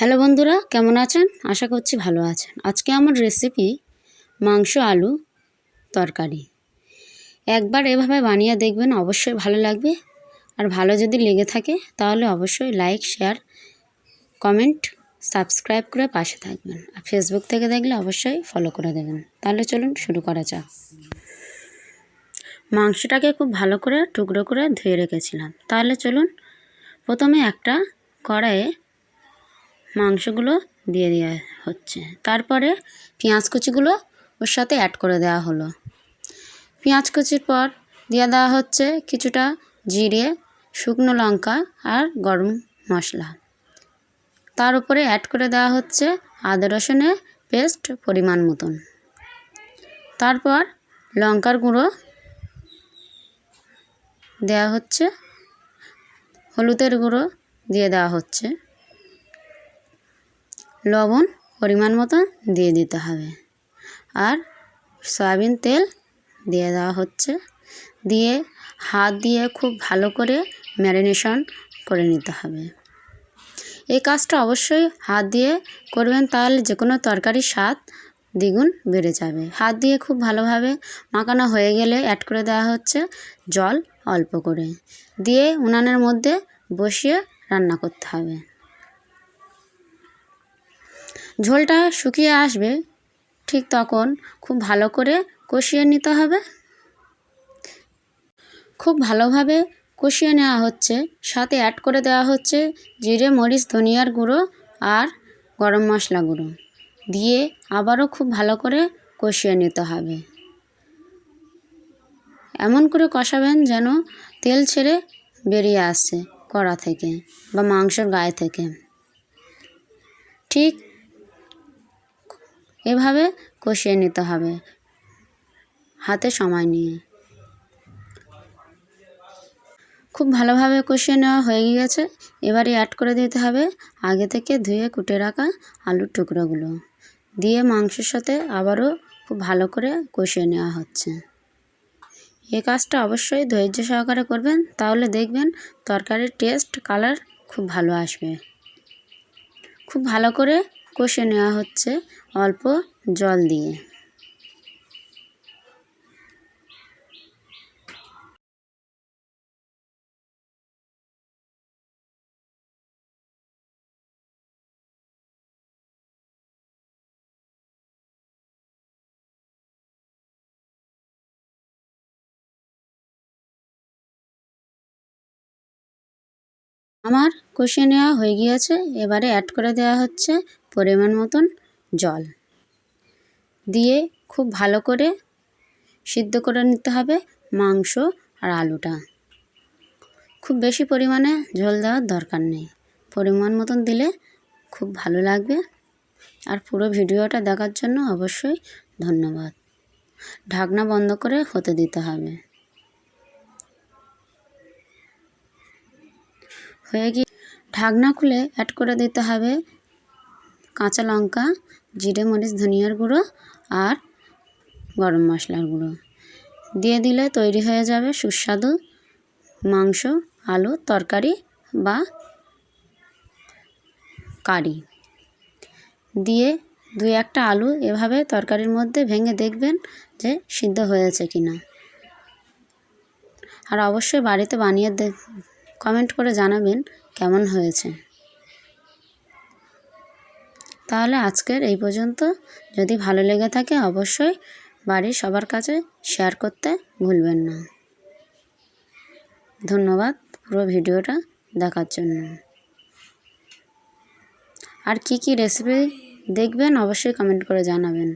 Hello বন্ধুরা, কেমন আছেন? আশা করছি ভালো আছেন। আজকে আমার রেসিপি মাংস আলু তরকারি। একবার এভাবে বানিয়ে দেখবেন অবশ্যই ভালো লাগবে। আর ভালো যদি লেগে থাকে, তাহলে অবশ্যই লাইক শেয়ার কমেন্ট সাবস্ক্রাইব করে পাশে থাকবেন। আর ফেসবুক থেকে দেখলে অবশ্যই ফলো করে দেবেন। তাহলে চলুন শুরু করা যাক। মাংসটাকে খুব ভালো করে টুকরো করে ধুয়ে রেখেছিলাম। তাহলে চলুন, প্রথমে একটা কড়াইয়ে মাংসগুলো দিয়ে দেওয়া হচ্ছে। তারপরে পেঁয়াজ কুচিগুলো ওর সাথে অ্যাড করে দেওয়া হলো। পেঁয়াজ কুচির পর দিয়ে দেওয়া হচ্ছে কিছুটা জিরে, শুকনো লঙ্কা আর গরম মশলা। তার উপরে অ্যাড করে দেওয়া হচ্ছে আদা রসুনের পেস্ট পরিমাণ মতন। তারপর লঙ্কার গুঁড়ো দেওয়া হচ্ছে, হলুদের গুঁড়ো দিয়ে দেওয়া হচ্ছে। লবণ পরিমাণ মতো দিয়ে দিতে হবে। আর সয়াবিন তেল দিয়ে দেওয়া হচ্ছে। দিয়ে হাত দিয়ে খুব ভালো করে ম্যারিনেশন করে নিতে হবে। এই কাজটা অবশ্যই হাত দিয়ে করবেন, তাহলে যে কোনো তরকারির স্বাদ দ্বিগুণ বেড়ে যাবে। হাত দিয়ে খুব ভালোভাবে মাখানো হয়ে গেলে অ্যাড করে দেওয়া হচ্ছে জল অল্প করে। দিয়ে উনানের মধ্যে বসিয়ে রান্না করতে হবে। ঝোলটা শুকিয়ে আসবে, ঠিক তখন খুব ভালো করে কষিয়ে নিতে হবে। খুব ভালোভাবে কষিয়ে নেওয়া হচ্ছে, সাথে অ্যাড করে দেওয়া হচ্ছে জিরে, মরিচ, ধনিয়ার গুঁড়ো আর গরম মশলা গুঁড়ো। দিয়ে আবারও খুব ভালো করে কষিয়ে নিতে হবে। এমন করে কষাবেন যেন তেল ছেড়ে বেরিয়ে আসছে কড়া থেকে বা মাংসর গায়ে থেকে। ঠিক এভাবে কষিয়ে নিতে হবে। হাতে সময় নিয়ে। খুব ভালোভাবে কষিয়ে নেওয়া হয়ে গিয়েছে। এবারে অ্যাড করে দিতে হবে আগে থেকে ধুয়ে কুটে রাখা আলুর টুকরোগুলো। দিয়ে মাংসের সাথে আবারও খুব ভালো করে কষিয়ে নেওয়া হচ্ছে। এ কাজটা অবশ্যই ধৈর্য সহকারে করবেন, তাহলে দেখবেন তরকারির টেস্ট কালার খুব ভালো আসবে। খুব ভালো করে কষে নেওয়া হচ্ছে অল্প জল দিয়ে। আমার কষিয়ে নেওয়া হয়ে গিয়েছে, এবারে অ্যাড করে দেওয়া হচ্ছে পরিমাণ মতন জল। দিয়ে খুব ভালো করে সিদ্ধ করে নিতে হবে মাংস আর আলুটা। খুব বেশি পরিমাণে ঝোল দেওয়ার দরকার নেই। পরিমাণ মতন দিলে খুব ভালো লাগবে। আর পুরো ভিডিওটা দেখার জন্য অবশ্যই ধন্যবাদ। ঢাকনা বন্ধ করে হতে দিতে হবে। হয়ে গিয়ে ঢাকনা খুলে অ্যাড করে দিতে হবে কাঁচা লঙ্কা, জিরে, মরিচ, ধনিয়ার গুঁড়ো আর গরম মশলার গুঁড়ো। দিয়ে দিলে তৈরি হয়ে যাবে সুস্বাদু মাংস, আলু, তরকারি বা কারি। দিয়ে দুই একটা আলু এভাবে তরকারির মধ্যে ভেঙে দেখবেন যে সিদ্ধ হয়েছে কি না আর অবশ্যই বাড়িতে বানিয়ে কমেন্ট করে জানাবেন কেমন হয়েছে। তাহলে আজকের এই পর্যন্ত। যদি ভালো লেগে থাকে অবশ্যই বাড়ির সবার কাছে শেয়ার করতে ভুলবেন না। ধন্যবাদ পুরো ভিডিওটা দেখার জন্য। আর কি কি রেসিপি দেখবেন অবশ্যই কমেন্ট করে জানাবেন।